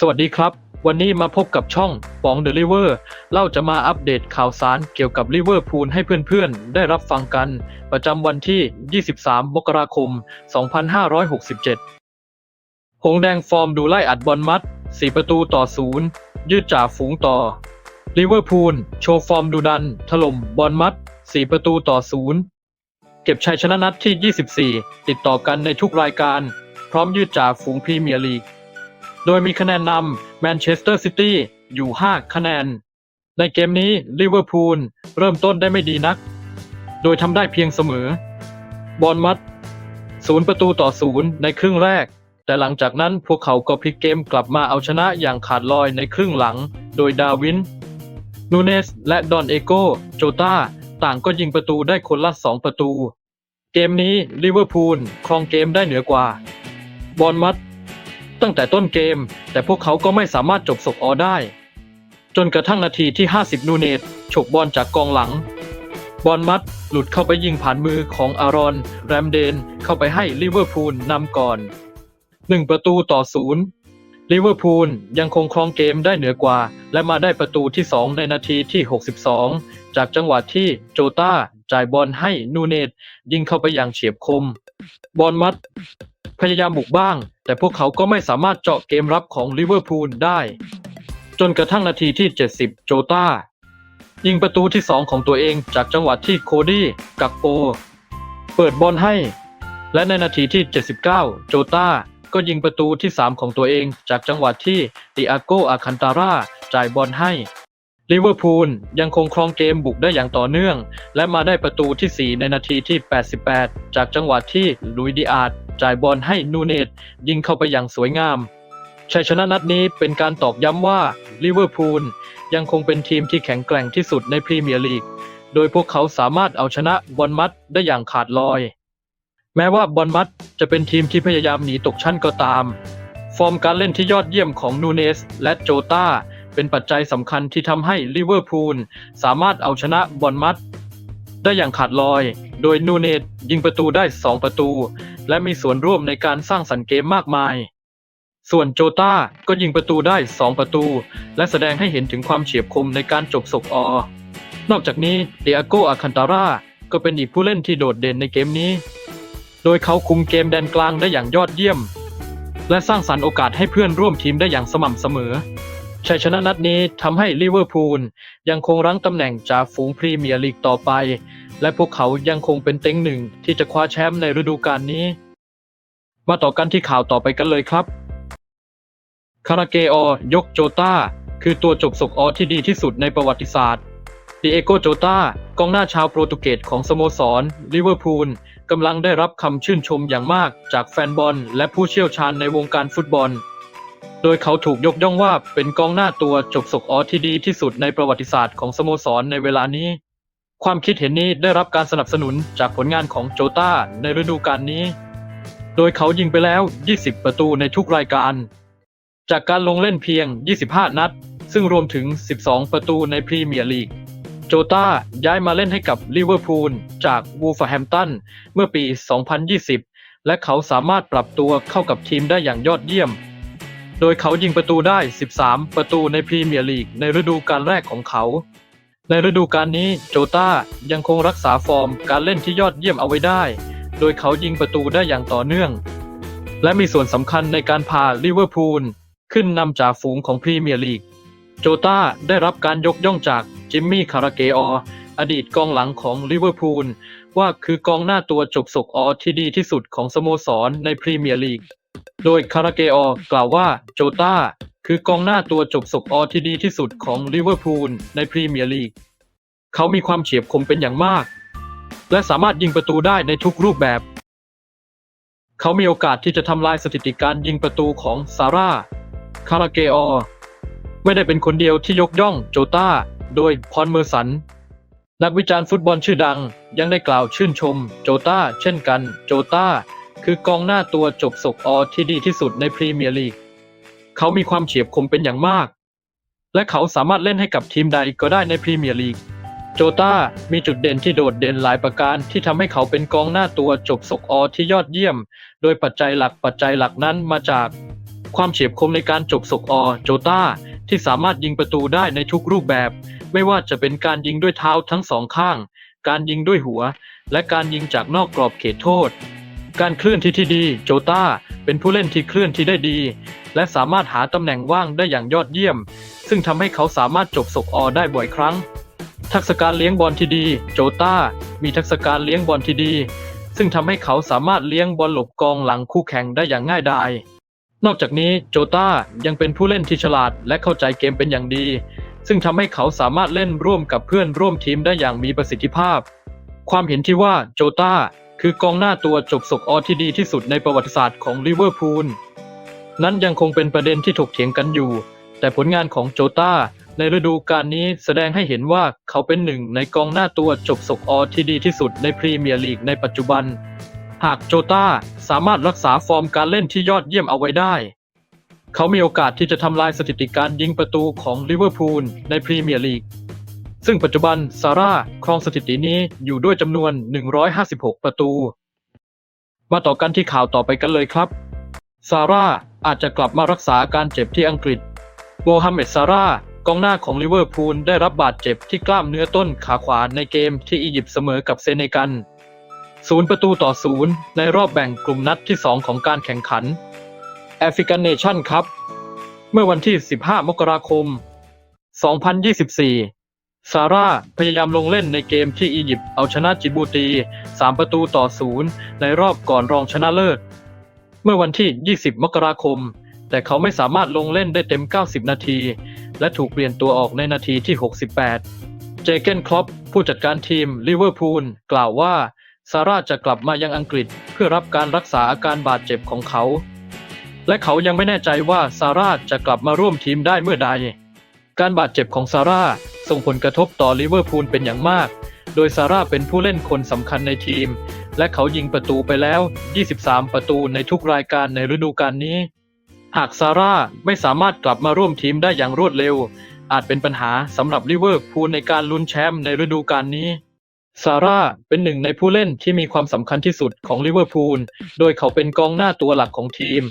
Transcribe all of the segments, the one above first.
สวัสดีครับ วันนี้มาพบกับช่องปองเดลิเวอร์เราจะมาอัปเดตข่าวสารเกี่ยวกับลิเวอร์พูลให้เพื่อนๆ ได้รับฟังกัน ประจำวันที่ 23 มกราคม 2567 หงแดงฟอร์มดูไล่อัดบอลมัด 4 ประตูต่อศูนย์ยืดจ่าฝูงต่อลิเวอร์พูลโชว์ฟอร์มดูดัน ถล่มบอลมัด 4 ประตูต่อศูนย์เก็บชัยชนะนัดที่ 24 ติดต่อกันในทุกรายการ พร้อมยืดจ่าฝูงพรีเมียร์ลีก โดยมีคะแนนนำแมนเชสเตอร์ซิตี้อยู่ 5 คะแนน ในเกมนี้ลิเวอร์พูลเริ่มต้นได้ไม่ดีนัก โดยทำได้เพียงเสมอ บอลมัดศูนย์ประตูต่อศูนย์ในครึ่งแรก แต่หลังจากนั้นพวกเขาก็พลิกเกมกลับมาเอาชนะอย่างขาดลอยในครึ่งหลัง โดยดาวิน นูเนส และดอนเอโกโจตาต่างก็ยิงประตูได้คนละ 2 ประตู เกมนี้ลิเวอร์พูลครองเกมได้เหนือกว่า บอลมัด ตั้งแต่ต้นเกม แต่พวกเขาก็ไม่สามารถจบศกออได้ จนกระทั่งนาทีที่ 50 นูเนตฉกบอลจากกองหลัง บอลมัดหลุดเข้าไปยิงผ่านมือของอารอน แรมเดน เข้าไปให้ลิเวอร์พูลนำก่อน 1 ประตูต่อศูนย์ลิเวอร์พูลยังคงครองเกมได้เหนือกว่า และมาได้ประตูที่ 2 ในนาทีที่ 62 จากจังหวะที่โจตาจ่ายบอลให้นูเนตยิงเข้าไปอย่างเฉียบคม บอลมัด พยายามบุกบ้าง แต่พวกเขาก็ไม่สามารถเจาะเกมรับของลิเวอร์พูลได้ จนกระทั่งนาทีที่ 70 โจตายิงประตูที่ 2 ของตัวเองจากจังหวะที่โคดี้กักโปเปิดบอลให้ และในนาทีที่ 79 โจตาก็ยิงประตูที่ 3 ของตัวเองจากจังหวะที่ติอาโกอาคันตาร่าจ่ายบอลให้ ลิเวอร์พูลยังคงครองเกมบุกได้อย่างต่อเนื่อง และมาได้ประตูที่ 4 ในนาทีที่ 88 จากจังหวะที่ลุยดิอาร์ดจ่ายบอลให้นูเนตยิงเข้าไปอย่างสวยงามชัยชนะนัดนี้เป็นการตอกย้ำว่าลิเวอร์พูลยังคงเป็นทีมที่แข็งแกร่งที่สุดในพรีเมียร์ลีก โดยพวกเขาสามารถเอาชนะบอลมัดได้อย่างขาดลอย แม้ว่าบอลมัดจะเป็นทีมที่พยายามหนีตกชั้นก็ตาม ฟอร์มการเล่นที่ยอดเยี่ยมของนูเนสและโจตา เป็นปัจจัยสำคัญที่ทำให้ลิเวอร์พูลสามารถเอาชนะบอลมัดได้อย่างขาดลอย โดยนูเนสยิงประตูได้ 2 ประตู และมีส่วนร่วมในการสร้างสรรค์เกมมากมาย ส่วนโจตาก็ยิงประตูได้ 2 ประตู และแสดงให้เห็นถึงความเฉียบคมในการจบศกออนอกจากนี้เดียโกอาคันตาร่าก็เป็นอีกผู้เล่นที่โดดเด่นในเกมนี้ โดยเขาคุมเกมแดนกลางได้อย่างยอดเยี่ยม และสร้างสรรค์โอกาสให้เพื่อนร่วมทีมได้อย่างสม่ำเสมอ ชัยชนะนัดนี้ทำให้ลิเวอร์พูลยังคงรั้งตำแหน่งจ่าฝูงพรีเมียร์ลีกต่อไป และพวกเขายังคงเป็นเต็งหนึ่งที่จะคว้าแชมป์ในฤดูกาลนี้ มาต่อกันที่ข่าวต่อไปกันเลยครับคาราเกออยกโจตาคือตัวจบศกออที่ดีที่สุดในประวัติศาสตร์ดิเอโกโจตากองหน้าชาวโปรตุเกสของสโมสรลิเวอร์พูลกำลังได้รับคำชื่นชมอย่างมากจากแฟนบอลและผู้เชี่ยวชาญในวงการฟุตบอล โดยเขาถูกยกย่องว่าเป็นกองหน้าตัวจบศกออที่ดีที่สุดในประวัติศาสตร์ของสโมสรในเวลานี้ ความคิดเห็นนี้ได้รับการสนับสนุนจากผลงานของโจตาในฤดูกาลนี้ โดยเขายิงไปแล้ว 20 ประตูในทุกรายการ จากการลงเล่นเพียง 25 นัด ซึ่งรวมถึง 12 ประตูในพรีเมียร์ลีกโจตาย้ายมาเล่นให้กับลิเวอร์พูลจากวูฟแฮมตันเมื่อปี 2020 และเขาสามารถปรับตัวเข้ากับทีมได้อย่างยอดเยี่ยม โดยเขายิงประตูได้ 13 ประตูในพรีเมียร์ลีกในฤดูกาลแรกของเขา ในฤดูกาลนี้โจตายังคงรักษาฟอร์มการเล่นที่ยอดเยี่ยมเอาไว้ได้ โดยเขายิงประตูได้อย่างต่อเนื่อง และมีส่วนสำคัญในการพาลิเวอร์พูลขึ้นนำจ่าฝูงของพรีเมียร์ลีก โจตาได้รับการยกย่องจากจิมมี่คาราเกอออดีตกองหลังของลิเวอร์พูลว่าคือกองหน้าตัวจบศกออที่ดีที่สุดของสโมสรในพรีเมียร์ลีก โดยคาราเกออกล่าวว่าโจตาคือกองหน้าตัวจบศกอที่ดีที่สุดของลิเวอร์พูลในพรีเมียร์ลีก เขามีความเฉียบคมเป็นอย่างมาก และสามารถยิงประตูได้ในทุกรูปแบบ เขามีโอกาสที่จะทำลายสถิติการยิงประตูของซาร่าคาราเกออไม่ได้เป็นคนเดียวที่ยกย่องโจตาโดยพรเมอร์สัน นักวิจารณ์ฟุตบอลชื่อดังยังได้กล่าวชื่นชมโจตาเช่นกัน โจตา คือกองหน้าตัวจบศกออที่ดีที่สุดในพรีเมียร์ลีก เขามีความเฉียบคมเป็นอย่างมาก และเขาสามารถเล่นให้กับทีมใดก็ได้ในพรีเมียร์ลีก โจตามีจุดเด่นที่โดดเด่นหลายประการที่ทำให้เขาเป็นกองหน้าตัวจบศกออที่ยอดเยี่ยม โดยปัจจัยหลักปัจจัยหลักนั้นมาจากความเฉียบคมในการจบศกอโจตาที่สามารถยิงประตูได้ในทุกรูปแบบ ไม่ว่าจะเป็นการยิงด้วยเท้าทั้งสองข้าง การยิงด้วยหัว และการยิงจากนอกกรอบเขตโทษ การเคลื่อนที่ที่ดี โจตาเป็นผู้เล่นที่เคลื่อนที่ได้ดี และสามารถหาตำแหน่งว่างได้อย่างยอดเยี่ยม ซึ่งทำให้เขาสามารถจบศกอได้บ่อยครั้ง ทักษะการเลี้ยงบอลที่ดี โจตามีทักษะการเลี้ยงบอลที่ดี ซึ่งทำให้เขาสามารถเลี้ยงบอลหลบกองหลังคู่แข่งได้อย่างง่ายดายนอกจากนี้โจตายังเป็นผู้เล่นที่ฉลาดและเข้าใจเกมเป็นอย่างดี ซึ่งทำให้เขาสามารถเล่นร่วมกับเพื่อนร่วมทีมได้อย่างมีประสิทธิภาพ ความเห็นที่ว่าโจตา คือกองหน้าตัวจบศกอที่ดีที่สุดในประวัติศาสตร์ของลิเวอร์พูลนั้นยังคงเป็นประเด็นที่ถกเถียงกันอยู่ แต่ผลงานของโจตาในฤดูกาลนี้แสดงให้เห็นว่าเขาเป็นหนึ่งในกองหน้าตัวจบศกอที่ดีที่สุดในพรีเมียร์ลีกในปัจจุบัน หากโจตาสามารถรักษาฟอร์มการเล่นที่ยอดเยี่ยมเอาไว้ได้ เขามีโอกาสที่จะทำลายสถิติการยิงประตูของลิเวอร์พูลในพรีเมียร์ลีก ซึ่งปัจจุบันซาร่าครองสถิตินี้อยู่ด้วยจำนวน 156 ประตู มาต่อกันที่ข่าวต่อไปกันเลยครับ ซาร่าอาจจะกลับมารักษาอาการเจ็บที่อังกฤษโมฮัมเหม็ดซาร่ากองหน้าของลิเวอร์พูลได้รับบาดเจ็บที่กล้ามเนื้อต้นขาขวาในเกมที่อียิปต์เสมอกับเซเนกัลศูนย์ประตูต่อศูนย์ในรอบแบ่งกลุ่มนัดที่ 2 ของการแข่งขันแอฟริกันเนชั่นครับ เมื่อวันที่ 15 มกราคม 2024 ซาร่าพยายามลงเล่นในเกมที่อียิปต์เอาชนะจิบูตี 3 ประตูต่อศูนย์ในรอบก่อนรองชนะเลิศ เมื่อวันที่ 20 มกราคม แต่เขาไม่สามารถลงเล่นได้เต็ม 90 นาที และถูกเปลี่ยนตัวออกในนาทีที่ 68 เจเกนคลอปผู้จัดการทีมลิเวอร์พูลกล่าวว่าซาร่าจะกลับมายังอังกฤษเพื่อรับการรักษาอาการบาดเจ็บของเขา และเขายังไม่แน่ใจว่าซาร่าจะกลับมาร่วมทีมได้เมื่อใด การบาดเจ็บของซาร่าส่งผลกระทบต่อลิเวอร์พูลเป็นอย่างมาก โดยซาร่าเป็นผู้เล่นคนสำคัญในทีม และเขายิงประตูไปแล้ว 23 ประตูในทุกรายการในฤดูกาลนี้ หากซาร่าไม่สามารถกลับมาร่วมทีมได้อย่างรวดเร็ว อาจเป็นปัญหาสำหรับลิเวอร์พูลในการลุ้นแชมป์ในฤดูกาลนี้ซาร่าเป็นหนึ่งในผู้เล่นที่มีความสำคัญที่สุดของลิเวอร์พูล โดยเขาเป็นกองหน้าตัวหลักของทีม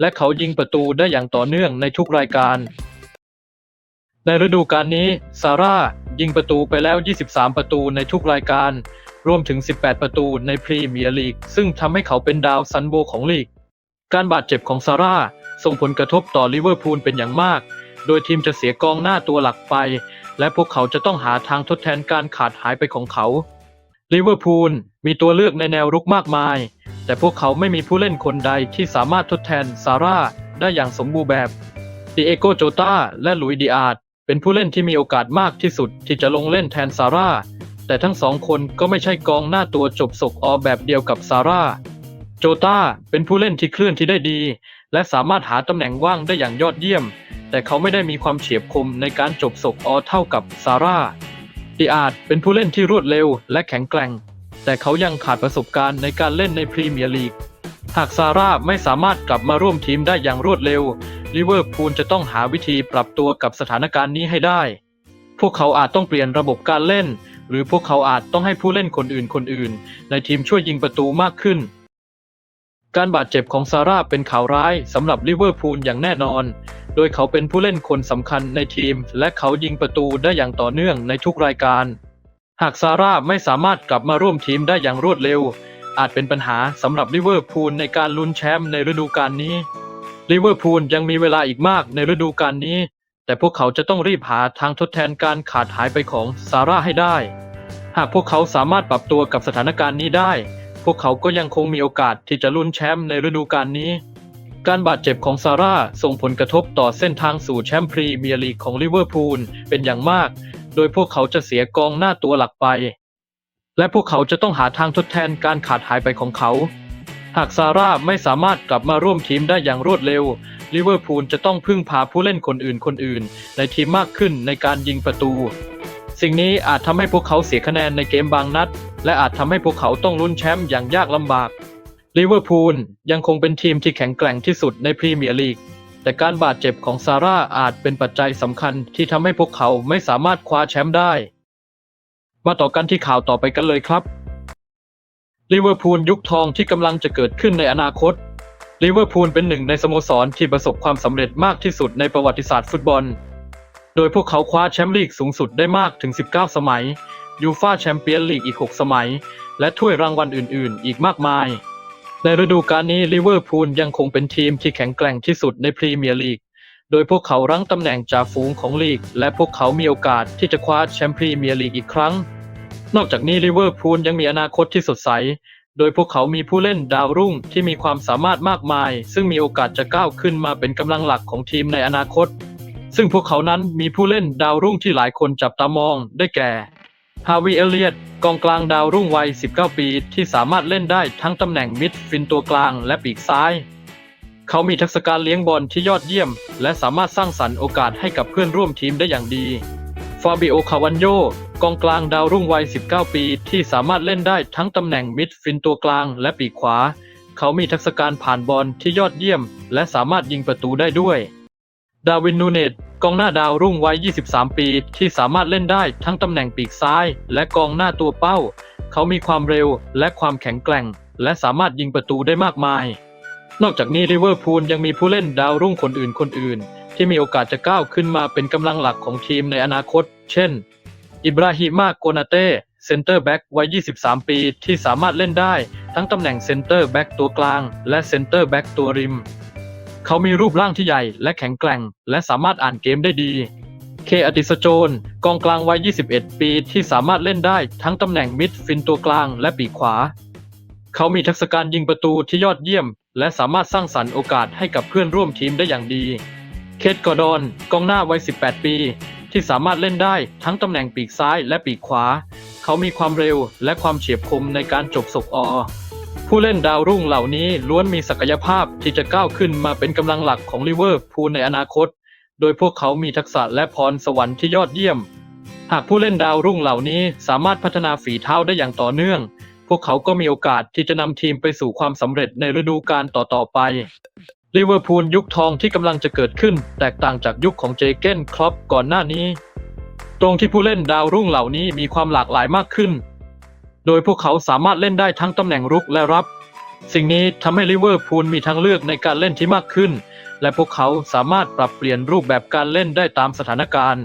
และเขายิงประตูได้อย่างต่อเนื่องในทุกรายการ ในฤดูกาลนี้ ซาร่า ยิงประตูไปแล้ว 23 ประตูในทุกรายการ รวมถึง 18 ประตูในพรีเมียร์ลีก ซึ่งทำให้เขาเป็นดาวซันโบของลีก การบาดเจ็บของซาร่า ส่งผลกระทบต่อลิเวอร์พูลเป็นอย่างมาก โดยทีมจะเสียกองหน้าตัวหลักไป และพวกเขาจะต้องหาทางทดแทนการขาดหายไปของเขา ลิเวอร์พูลมีตัวเลือกในแนวรุกมากมาย แต่พวกเขาไม่มีผู้เล่นคนใดที่สามารถทดแทนซาร่าได้อย่างสมบูรณ์แบบดิเอโกโจตาและหลุยดิอาด เป็นผู้เล่นที่มีโอกาสมากที่สุดที่จะลงเล่นแทนซาร่า แต่ทั้งสองคนก็ไม่ใช่กองหน้าตัวจบศกออแบบเดียวกับซาร่า โจตาเป็นผู้เล่นที่เคลื่อนที่ได้ดี และสามารถหาตำแหน่งว่างได้อย่างยอดเยี่ยม แต่เขาไม่ได้มีความเฉียบคมในการจบศกออเท่ากับซาร่าดิอาดเป็นผู้เล่นที่รวดเร็วและแข็งแกร่ง แต่เขายังขาดประสบการณ์ในการเล่นในพรีเมียร์ลีก หากซาร่าไม่สามารถกลับมาร่วมทีมได้อย่างรวดเร็ว ลิเวอร์พูลจะต้องหาวิธีปรับตัวกับสถานการณ์นี้ให้ได้ พวกเขาอาจต้องเปลี่ยนระบบการเล่น หรือพวกเขาอาจต้องให้ผู้เล่นคนอื่นคนอื่น ในทีมช่วยยิงประตูมากขึ้น การบาดเจ็บของซาร่าเป็นข่าวร้ายสำหรับลิเวอร์พูลอย่างแน่นอน โดยเขาเป็นผู้เล่นคนสำคัญในทีม และเขายิงประตูได้อย่างต่อเนื่องในทุกรายการ หากซาร่าไม่สามารถกลับมาร่วมทีมได้อย่างรวดเร็ว อาจเป็นปัญหาสำหรับลิเวอร์พูลในการลุ้นแชมป์ในฤดูกาลนี้ ลิเวอร์พูลยังมีเวลาอีกมากในฤดูกาลนี้ แต่พวกเขาจะต้องรีบหาทางทดแทนการขาดหายไปของซาร่าให้ได้ หากพวกเขาสามารถปรับตัวกับสถานการณ์นี้ได้ พวกเขาก็ยังคงมีโอกาสที่จะลุ้นแชมป์ในฤดูกาลนี้ การบาดเจ็บของซาร่าส่งผลกระทบต่อเส้นทางสู่แชมป์พรีเมียร์ลีกของลิเวอร์พูลเป็นอย่างมาก โดยพวกเขาจะเสียกองหน้าตัวหลักไป และพวกเขาจะต้องหาทางทดแทนการขาดหายไปของเขา หากซาร่าไม่สามารถกลับมาร่วมทีมได้อย่างรวดเร็ว ลิเวอร์พูลจะต้องพึ่งพาผู้เล่นคนอื่นคนอื่น ในทีมมากขึ้นในการยิงประตู สิ่งนี้อาจทำให้พวกเขาเสียคะแนนในเกมบางนัด และอาจทำให้พวกเขาต้องลุ้นแชมป์อย่างยากลำบาก ลิเวอร์พูลยังคงเป็นทีมที่แข็งแกร่งที่สุดในพรีเมียร์ลีก แต่การบาดเจ็บของซาร่าอาจเป็นปัจจัยสำคัญที่ทำให้พวกเขาไม่สามารถคว้าแชมป์ได้ มาต่อกันที่ข่าวต่อไปกันเลยครับ ลิเวอร์พูลยุคทองที่กำลังจะเกิดขึ้นในอนาคตลิเวอร์พูลเป็นหนึ่งในสโมสรที่ประสบความสำเร็จมากที่สุดในประวัติศาสตร์ฟุตบอล โดยพวกเขาคว้าแชมป์ลีกสูงสุดได้มากถึง 19 สมัย ยูฟ่าแชมเปี้ยนลีกอีก 6 สมัย และถ้วยรางวัลอื่น ๆ อีกมากมาย ในฤดูกาลนี้ลิเวอร์พูลยังคงเป็นทีมที่แข็งแกร่งที่สุดในพรีเมียร์ลีก โดยพวกเขารั้งตำแหน่งจ่าฝูงของลีก และพวกเขามีโอกาสที่จะคว้าแชมป์พรีเมียร์ลีกอีกครั้ง นอกจากนี้ลิเวอร์พูลยังมีอนาคตที่สดใส โดยพวกเขามีผู้เล่นดาวรุ่งที่มีความสามารถมากมาย ซึ่งมีโอกาสจะก้าวขึ้นมาเป็นกำลังหลักของทีมในอนาคต ซึ่งพวกเขานั้นมีผู้เล่นดาวรุ่งที่หลายคนจับตามอง ได้แก่ฮาวิเอเลียตกองกลางดาวรุ่งวัย 19 ปี ที่สามารถเล่นได้ทั้งตำแหน่งมิดฟินตัวกลางและปีกซ้าย เขามีทักษะการเลี้ยงบอลที่ยอดเยี่ยม และสามารถสร้างสรรค์โอกาสให้กับเพื่อนร่วมทีมได้อย่างดี ฟาบิโอ คาวันโย กองกลางดาวรุ่งวัย 19 ปี ที่สามารถเล่นได้ทั้งตำแหน่งมิดฟินตัวกลางและปีกขวา เขามีทักษะการผ่านบอลที่ยอดเยี่ยม และสามารถยิงประตูได้ด้วย ดาวินนูเนตกองหน้าดาวรุ่งวัย 23 ปี ที่สามารถเล่นได้ทั้งตำแหน่งปีกซ้าย และกองหน้าตัวเป้า เขามีความเร็วและความแข็งแกร่ง และสามารถยิงประตูได้มากมาย นอกจากนี้ลิเวอร์พูลยังมีผู้เล่นดาวรุ่งคนอื่นคนอื่น ที่มีโอกาสจะก้าวขึ้นมาเป็นกำลังหลักของทีมในอนาคต เช่น อิบราฮิมาโกนาเต้เซนเตอร์แบ็กวัย 23 ปี ที่สามารถเล่นได้ ทั้งตำแหน่งเซนเตอร์แบ็กตัวกลาง และเซนเตอร์แบ็กตัวริม เขามีรูปร่างที่ใหญ่และแข็งแกร่ง และสามารถอ่านเกมได้ดี เคอติสโจน กองกลางวัย 21 ปี ที่สามารถเล่นได้ ทั้งตำแหน่งมิดฟินตัวกลางและปีกขวา เขามีทักษะการยิงประตูที่ยอดเยี่ยม และสามารถสร้างสรรค์โอกาสให้กับเพื่อนร่วมทีมได้อย่างดี เคทกอร์ดอน กองหน้าวัย 18 ปี ที่สามารถเล่นได้ทั้งตำแหน่งปีกซ้ายและปีกขวา เขามีความเร็วและความเฉียบคมในการจบศกออผู้เล่นดาวรุ่งเหล่านี้ล้วนมีศักยภาพที่จะก้าวขึ้นมาเป็นกำลังหลักของลิเวอร์พูลในอนาคต โดยพวกเขามีทักษะและพรสวรรค์ที่ยอดเยี่ยม หากผู้เล่นดาวรุ่งเหล่านี้สามารถพัฒนาฝีเท้าได้อย่างต่อเนื่อง พวกเขาก็มีโอกาสที่จะนำทีมไปสู่ความสำเร็จในฤดูกาลต่อๆไป ลิเวอร์พูลยุคทองที่กำลังจะเกิดขึ้น แตกต่างจากยุคของเจเกนครอปก่อนหน้านี้ ตรงที่ผู้เล่นดาวรุ่งเหล่านี้มีความหลากหลายมากขึ้น โดยพวกเขาสามารถเล่นได้ทั้งตำแหน่งรุกและรับ สิ่งนี้ทำให้ลิเวอร์พูลมีทางเลือกในการเล่นที่มากขึ้น และพวกเขาสามารถปรับเปลี่ยนรูปแบบการเล่นได้ตามสถานการณ์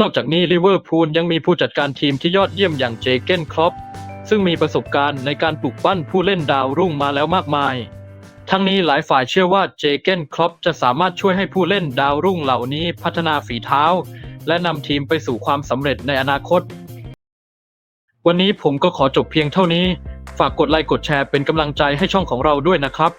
นอกจากนี้ลิเวอร์พูลยังมีผู้จัดการทีมที่ยอดเยี่ยมอย่างเจเกนครอปซึ่งมีประสบการณ์ในการปลุกปั้นผู้เล่นดาวรุ่งมาแล้วมากมาย ทั้งนี้หลายฝ่ายเชื่อว่าเจเกนครอปจะสามารถช่วยให้ผู้เล่นดาวรุ่งเหล่านี้พัฒนาฝีเท้า และนำทีมไปสู่ความสำเร็จในอนาคต วันนี้ผมก็ขอจบเพียงเท่านี้ ฝากกดไลค์กดแชร์เป็นกำลังใจให้ช่องของเราด้วยนะครับ